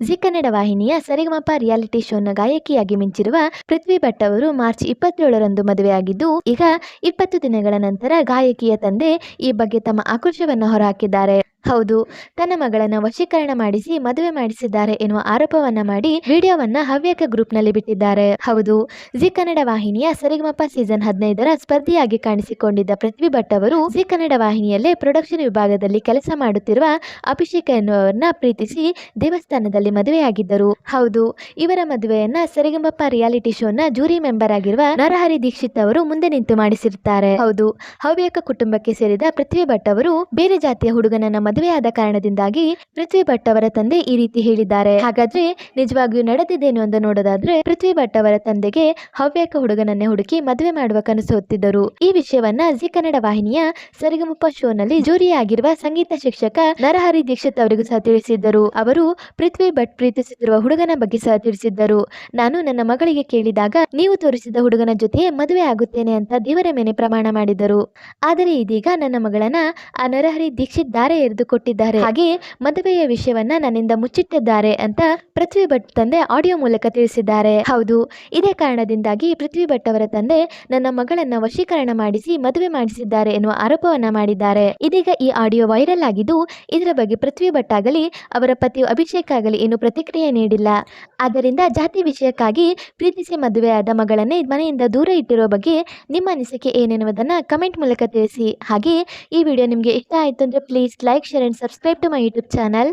G Kannada ವಾಹಿನಿಯ ಸರಿಗಮಪ reality ಶೋನ ಗಾಯಕಿಯಾಗಿ ಮಿಂಚಿರುವ ಪೃಥ್ವಿ ಭಟ್ ಅವರು March ಇಪ್ಪತ್ತೇಳರಂದು ಮದುವೆಯಾಗಿದ್ದು, ಈಗ ಇಪ್ಪತ್ತು ದಿನಗಳ ನಂತರ ಗಾಯಕಿಯ ತಂದೆ ಈ ಬಗ್ಗೆ ತಮ್ಮ ಆಕ್ರೋಶವನ್ನು ಹೊರಹಾಕಿದ್ದಾರೆ. ಹೌದು. ತನ್ನ ಮಗಳನ್ನ ವಶೀಕರಣ ಮಾಡಿಸಿ ಮದುವೆ ಮಾಡಿಸಿದ್ದಾರೆ ಎನ್ನುವ ಆರೋಪವನ್ನ ಮಾಡಿ ವಿಡಿಯೋವನ್ನ ಹವ್ಯಕ ಗ್ರೂಪ್ನಲ್ಲಿ ಬಿಟ್ಟಿದ್ದಾರೆ. ಹೌದು. ಜಿ ಕನ್ನಡ ವಾಹಿನಿಯ ಸರಿಗಮಪ ಸೀಸನ್ ಹದಿನೈದರ ಸ್ಪರ್ಧಿಯಾಗಿ ಕಾಣಿಸಿಕೊಂಡಿದ್ದ ಪೃಥ್ವಿ ಭಟ್ ಅವರು ಜಿ ಕನ್ನಡ ವಾಹಿನಿಯಲ್ಲೇ ಪ್ರೊಡಕ್ಷನ್ ವಿಭಾಗದಲ್ಲಿ ಕೆಲಸ ಮಾಡುತ್ತಿರುವ ಅಭಿಷೇಕ ಎನ್ನುವರನ್ನ ಪ್ರೀತಿಸಿ ದೇವಸ್ಥಾನದಲ್ಲಿ ಮದುವೆಯಾಗಿದ್ದರು. ಹೌದು. ಇವರ ಮದುವೆಯನ್ನ ಸರಿಗಮಪ ರಿಯಾಲಿಟಿ ಶೋನ ಜೂರಿ ಮೆಂಬರ್ ಆಗಿರುವ ನರಹರಿ ದೀಕ್ಷಿತ್ ಅವರು ಮುಂದೆ ನಿಂತು ಮಾಡಿಸಿರುತ್ತಾರೆ. ಹೌದು. ಹವ್ಯಕ ಕುಟುಂಬಕ್ಕೆ ಸೇರಿದ ಪೃಥ್ವಿ ಭಟ್ ಅವರು ಬೇರೆ ಜಾತಿಯ ಹುಡುಗನನ್ನ ಮದುವೆಯಾದ ಕಾರಣದಿಂದಾಗಿ ಪೃಥ್ವಿ ಭಟ್ ಅವರ ತಂದೆ ಈ ರೀತಿ ಹೇಳಿದ್ದಾರೆ. ಹಾಗಾದ್ರೆ ನಿಜವಾಗಿಯೂ ನಡೆದಿದ್ದೇನು ಅಂತ ನೋಡೋದಾದ್ರೆ ಪೃಥ್ವಿ ಭಟ್ ಅವರ ತಂದೆಗೆ ಹವ್ಯಕ ಹುಡುಗನನ್ನೇ ಹುಡುಕಿ ಮದುವೆ ಮಾಡುವ ಕನಸು ಹೊತ್ತಿದ್ದರು. ಈ ವಿಷಯವನ್ನ ಜಿ ಕನ್ನಡ ವಾಹಿನಿಯ ಸರಿಗಮಪ ಶೋನಲ್ಲಿ ಜೂರಿಯಾಗಿರುವ ಸಂಗೀತ ಶಿಕ್ಷಕ ನರಹರಿ ದೀಕ್ಷಿತ್ ಅವರಿಗೂ ಸಹ ತಿಳಿಸಿದ್ದರು. ಅವರು ಪೃಥ್ವಿ ಭಟ್ ಪ್ರೀತಿಸುತ್ತಿರುವ ಹುಡುಗನ ಬಗ್ಗೆ ಸಹ ತಿಳಿಸಿದ್ದರು. ನಾನು ನನ್ನ ಮಗಳಿಗೆ ಕೇಳಿದಾಗ, ನೀವು ತೋರಿಸಿದ ಹುಡುಗನ ಜೊತೆ ಮದುವೆ ಆಗುತ್ತೇನೆ ಅಂತ ದೇವರ ಮೇಲೆ ಪ್ರಮಾಣ ಮಾಡಿದರು ಆದರೆ ಇದೀಗ ನನ್ನ ಮಗಳನ್ನ ಆ ನರಹರಿ ದೀಕ್ಷಿತ್ ದಾರೆ ಕೊಟ್ಟಿದ್ದಾರೆ ಹಾಗೆ ಮದುವೆಯ ವಿಷಯವನ್ನ ನನ್ನಿಂದ ಮುಚ್ಚಿಟ್ಟಿದ್ದಾರೆ ಅಂತ ಪೃಥ್ವಿ ಭಟ್ ತಂದೆ ಆಡಿಯೋ ಮೂಲಕ ತಿಳಿಸಿದ್ದಾರೆ. ಹೌದು, ಇದೇ ಕಾರಣದಿಂದಾಗಿ ಪೃಥ್ವಿ ಭಟ್ ಅವರ ತಂದೆ ನನ್ನ ಮಗಳನ್ನ ವಶೀಕರಣ ಮಾಡಿಸಿ ಮದುವೆ ಮಾಡಿಸಿದ್ದಾರೆ ಎನ್ನುವ ಆರೋಪವನ್ನ ಮಾಡಿದ್ದಾರೆ. ಇದೀಗ ಈ ಆಡಿಯೋ ವೈರಲ್ ಆಗಿದ್ದು, ಇದರ ಬಗ್ಗೆ ಪೃಥ್ವಿ ಭಟ್ ಆಗಲಿ, ಅವರ ಪತಿ ಅಭಿಷೇಕ್ ಆಗಲಿ ಏನು ಪ್ರತಿಕ್ರಿಯೆ ನೀಡಿಲ್ಲ. ಆದ್ದರಿಂದ ಜಾತಿ ವಿಷಯಕ್ಕಾಗಿ ಪ್ರೀತಿಸಿ ಮದುವೆಯಾದ ಮಗಳನ್ನೇ ಮನೆಯಿಂದ ದೂರ ಇಟ್ಟಿರುವ ಬಗ್ಗೆ ನಿಮ್ಮ ಅನಿಸಿಕೆ ಏನೆನ್ನುವುದನ್ನು ಕಮೆಂಟ್ ಮೂಲಕ ತಿಳಿಸಿ. ಹಾಗೆ ಈ ವಿಡಿಯೋ ನಿಮಗೆ ಇಷ್ಟ ಆಯಿತು ಅಂದರೆ please like share and subscribe to my YouTube channel.